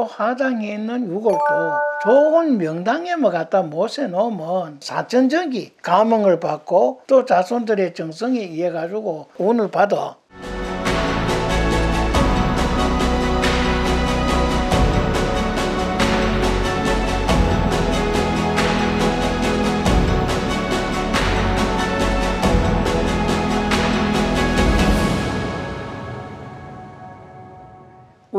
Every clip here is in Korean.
또 화장에 있는 유골도 좋은 명당에 뭐 갖다 못해 놓으면 사천정기 감흥을 받고 또 자손들의 정성에 의해 가지고 운을 받아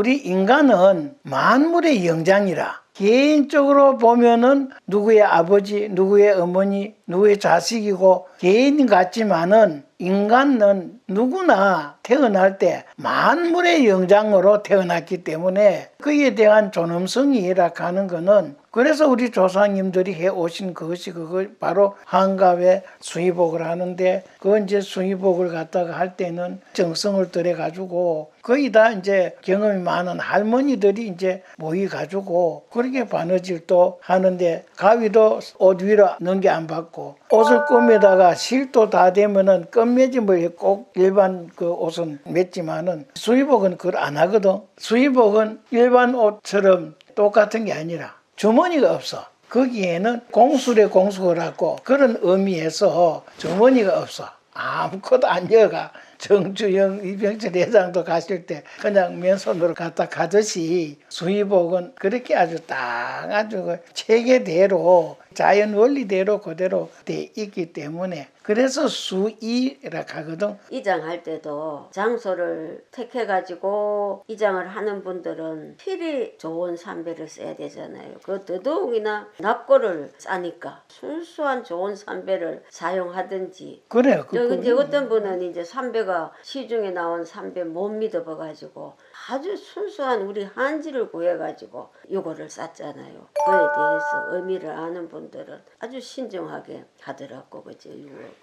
우리 인간은 만물의 영장이라 개인적으로 보면은 누구의 아버지, 누구의 어머니, 누구의 자식이고 개인 같지만은 인간은 누구나 태어날 때 만물의 영장으로 태어났기 때문에 그에 대한 존엄성이라 하는 거는 그래서 우리 조상님들이 해 오신 그것이 그거 바로 한갑에 수의복을 하는데 그 이제 수의복을 갖다가 할 때는 정성을 들여 가지고 거의 다 이제 경험이 많은 할머니들이 이제 모이 가지고 그렇게 바느질도 하는데 가위도 옷 위로 넘게 안 받고 옷을 꾸미다가 실도 다 되면은 끝맺음을 꼭 일반 그 옷은 맺지만은 수의복은 그걸 안 하거든. 수의복은 일반 옷처럼 똑같은 게 아니라 주머니가 없어. 거기에는 공술의 공수를 하고 그런 의미에서 주머니가 없어. 아무것도 안 여가. 정주영, 이병철 회장도 가실 때 그냥 맨손으로 갖다 가듯이 수의복은 그렇게 아주 딱 아주 그 체계대로 자연 원리대로 그대로 돼 있기 때문에 그래서 수의라 하거든. 이장할 때도 장소를 택해가지고 이장을 하는 분들은 필히 좋은 삼배를 써야 되잖아요. 그 더더욱이나 납고를 싸니까 순수한 좋은 삼배를 사용하든지 그래. 그, 저 이제 그, 어떤 분은 이제 삼배가 시중에 나온 삼배 못 믿어봐가지고 아주 순수한 우리 한지를 구해가지고 요거를 쌌잖아요. 그에 대해서 의미를 아는 분들은 아주 신중하게 하더라고 그죠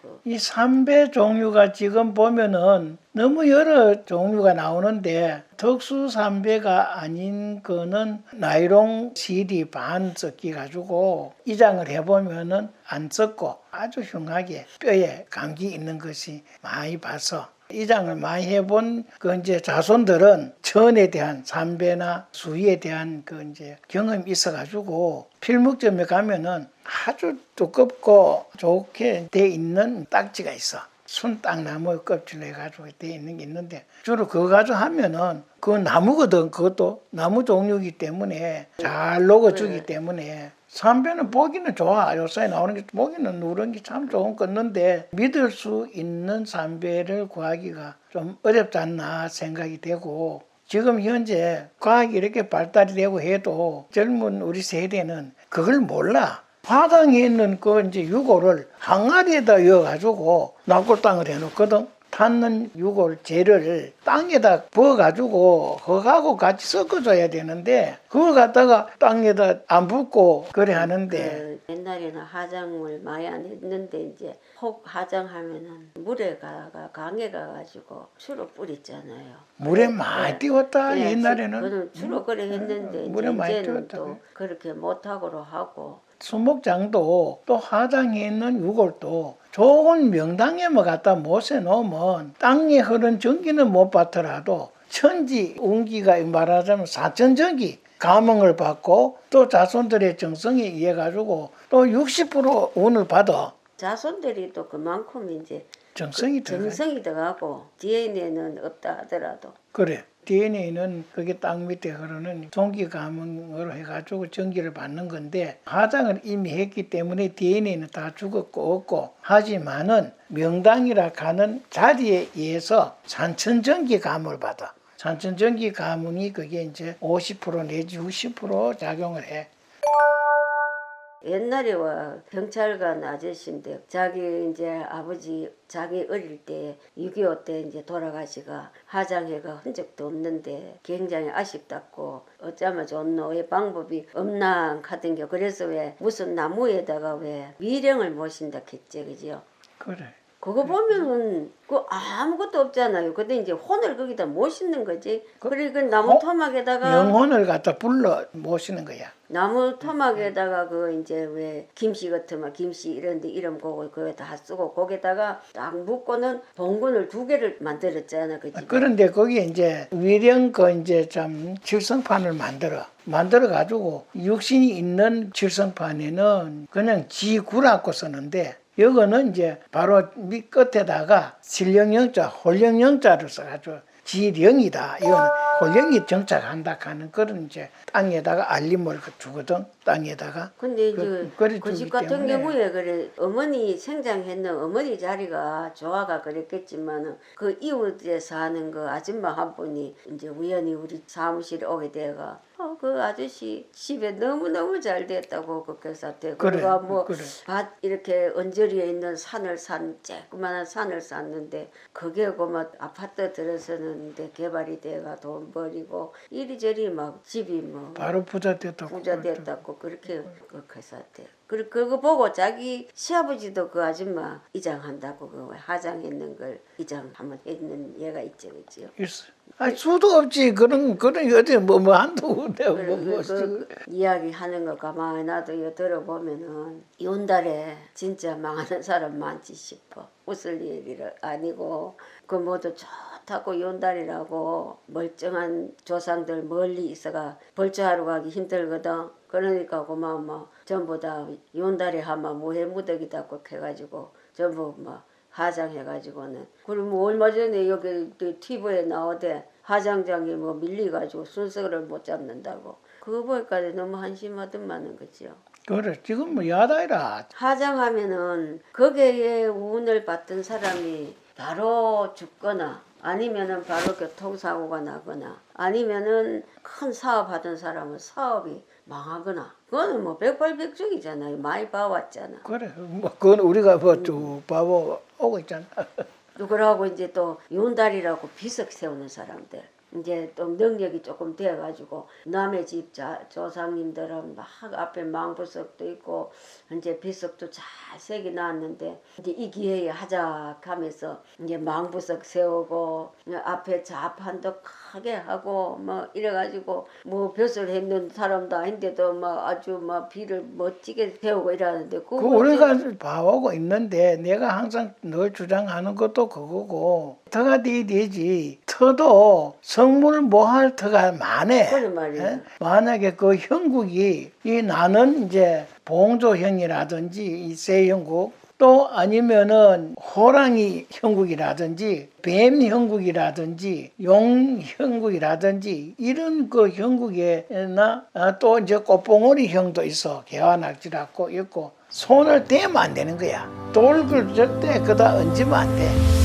그. 이 삼배 종류가 지금 보면은 너무 여러 종류가 나오는데 특수 삼배가 아닌 거는 나이롱 CD 반 섞기 가지고 이장을 해보면은 안 썩고 아주 흉하게 뼈에 감기 있는 것이 많이 봐서 이장을 많이 해본 그 이제 자손들은 천에 대한 삼배나 수위에 대한 그 이제 경험이 있어가지고 필목점에 가면은 아주 두껍고 좋게 돼 있는 딱지가 있어. 순땅나무 껍질로 해가지고 돼 있는 게 있는데 주로 그거 가지고 하면은 그 나무거든. 그것도 나무 종류이기 때문에 잘 녹아주기 네. 때문에 삼배는 보기는 좋아. 요새 나오는 게 보기는 누런 게 참 좋은 건데 믿을 수 있는 삼배를 구하기가 좀 어렵지 않나 생각이 되고 지금 현재 과학이 이렇게 발달이 되고 해도 젊은 우리 세대는 그걸 몰라. 화장에 있는 그 이제 유골을 항아리에다 이어가지고 낙골땅을 해놓거든. 탔는 유골 재를 땅에다 부어가지고 그거하고 같이 섞어줘야 되는데 그걸 갖다가 땅에다 안 붓고 그래 하는데 그 옛날에는 화장을 많이 안 했는데 이제 혹 화장하면은 물에 가가 강에 가가지고 주로 뿌렸잖아요. 물에 많이 네. 띄웠다 네, 옛날에는 저는 주로 그래 했는데 음, 물에 많이 이제 이제는 띄웠다. 또 그렇게 못하고로 하고 수목장도 또 화장에 있는 유골도 좋은 명당에 뭐 갖다 못해 놓으면 땅에 흐른 전기는 못 받더라도 천지 운기가 말하자면 사천전기 감흥을 받고 또 자손들의 정성에 의해 가지고 또 60% 운을 받아. 자손들이 또 그만큼 이제 정성이 들어가 정성이 들어가고 DNA는 없다 하더라도. 그래 DNA는 그게 땅 밑에 흐르는 종기 감흥으로 해가지고 전기를 받는 건데 화장을 이미 했기 때문에 DNA는 다 죽었고 없고 하지만은 명당이라 하는 자리에 의해서 산천전기 감을 받아 산천전기 감흥이 그게 이제 50% 내지 60% 작용을 해. 옛날에 와 경찰관 아저씨인데 자기 이제 아버지 자기 어릴 때 6.25 때 이제 돌아가시가 화장해가 흔적도 없는데 굉장히 아쉽다고 어쩌면 좋노 왜 방법이 없나 하던 게 그래서 왜 무슨 나무에다가 왜 미령을 모신다 했지 그죠 그래. 그거 보면은 그 아무것도 없잖아요. 근데 이제 혼을 거기다 못 싣는 거지. 그리고 나무 어? 토막에다가 영혼을 갖다 불러 모시는 거야. 나무 토막에다가 그 이제 왜 김씨 같으면 김씨 이런데 이름 거고 그거 다 쓰고 거기다가 딱 묶고는 봉군을 두 개를 만들었잖아 그 집에. 그런데 거기에 이제 위령 그 이제 참 칠성판을 만들어. 만들어 가지고 육신이 있는 칠성판에는 그냥 지 구라고 쓰는데 이거는 이제 바로 밑 끝에다가 실령영자, 홀령영자를 써가지고 지령이다. 이거는 홀령이 정착한다 하는 그런 이제 땅에다가 알림을 주거든. 땅에다가. 근데 그- 이제 그집 주기 같은 때문에. 경우에 그래 어머니 생장했는 어머니 자리가 조화가 그랬겠지만은 그 이웃에 사는 그 아줌마 한 분이 이제 우연히 우리 사무실에 오게 돼가 어, 그 아저씨 집에 너무 너무 잘 됐다고 샀대. 그래, 그래가 뭐 그래. 밭 이렇게 언저리에 있는 산을 산 쬐그만한 산을 샀는데 그게 그막 아파트 들어서는데 개발이 돼가 돈 버리고 이리저리 막 집이 뭐 바로 부자 됐다고. 부자 됐다고 그렇게 그렇게 샀대. 그리고 그거 보고 자기 시아버지도 그 아줌마 이장한다고 그 하장했는 걸 이장 한번 했는 얘가 있죠. 있어. 아 수도 없지. 그런 그런 어디 뭐뭐 한두 내가 그, 뭐, 뭐, 그, 그 이야기하는 거 가만히 놔도 이거 들어보면은 이온달에 진짜 망하는 사람 많지 싶어. 웃을 일이 아니고 그 모두 좋 다고 이온달이라고 멀쩡한 조상들 멀리 있어가 벌초하러 가기 힘들거든. 그러니까 그만 뭐 전부 다 이온달에 하면 뭐해 무더기다 꼭 해가지고 전부 뭐 하장해가지고는 그리고 뭐 얼마 전에 여기 그 TV에 나오대 하장장이 뭐 밀리가지고 순서를 못 잡는다고 그거 보니까 너무 한심하더만은 그지요. 그래 지금 뭐 야다이라. 하장하면은 거기에 운을 받던 사람이 바로 죽거나 아니면은 바로 교통사고가 나거나 아니면은 큰 사업 하던 사람은 사업이 망하거나 그거는 뭐 백발백중이잖아요 많이 봐왔잖아. 그래. 뭐 그건 우리가 뭐쭉 봐보 오고 있잖아. 그러고 이제 또 윤달이라고 비석 세우는 사람들 이제 또 능력이 조금 돼가지고 남의 집 자, 조상님들은 막 앞에 망부석도 있고 이제 비석도 잘 세게 놨는데 이제 이 기회에 하자 하면서 이제 망부석 세우고 앞에 자판도 크게 하고 뭐 이래가지고 뭐 벼슬 했는 사람도 아닌데도 막 아주 막 비를 멋지게 세우고 이러는데 그 우리가 봐오고 있는데 내가 항상 늘 주장하는 것도 그거고. 터가 돼야 되지. 터도 성물 뭐할 터가 많네 그런 말이에요. 예? 만약에 그 형국이 이 나는 이제 봉조 형이라든지 이 세 형국 또 아니면은 호랑이 형국이라든지 뱀 형국이라든지 용 형국이라든지 이런 그 형국에나 아, 또 이제 꽃봉오리 형도 있어 개화낙지라고 있고 손을 대면 안 되는 거야 돌을 절대 그다 얹으면 안 돼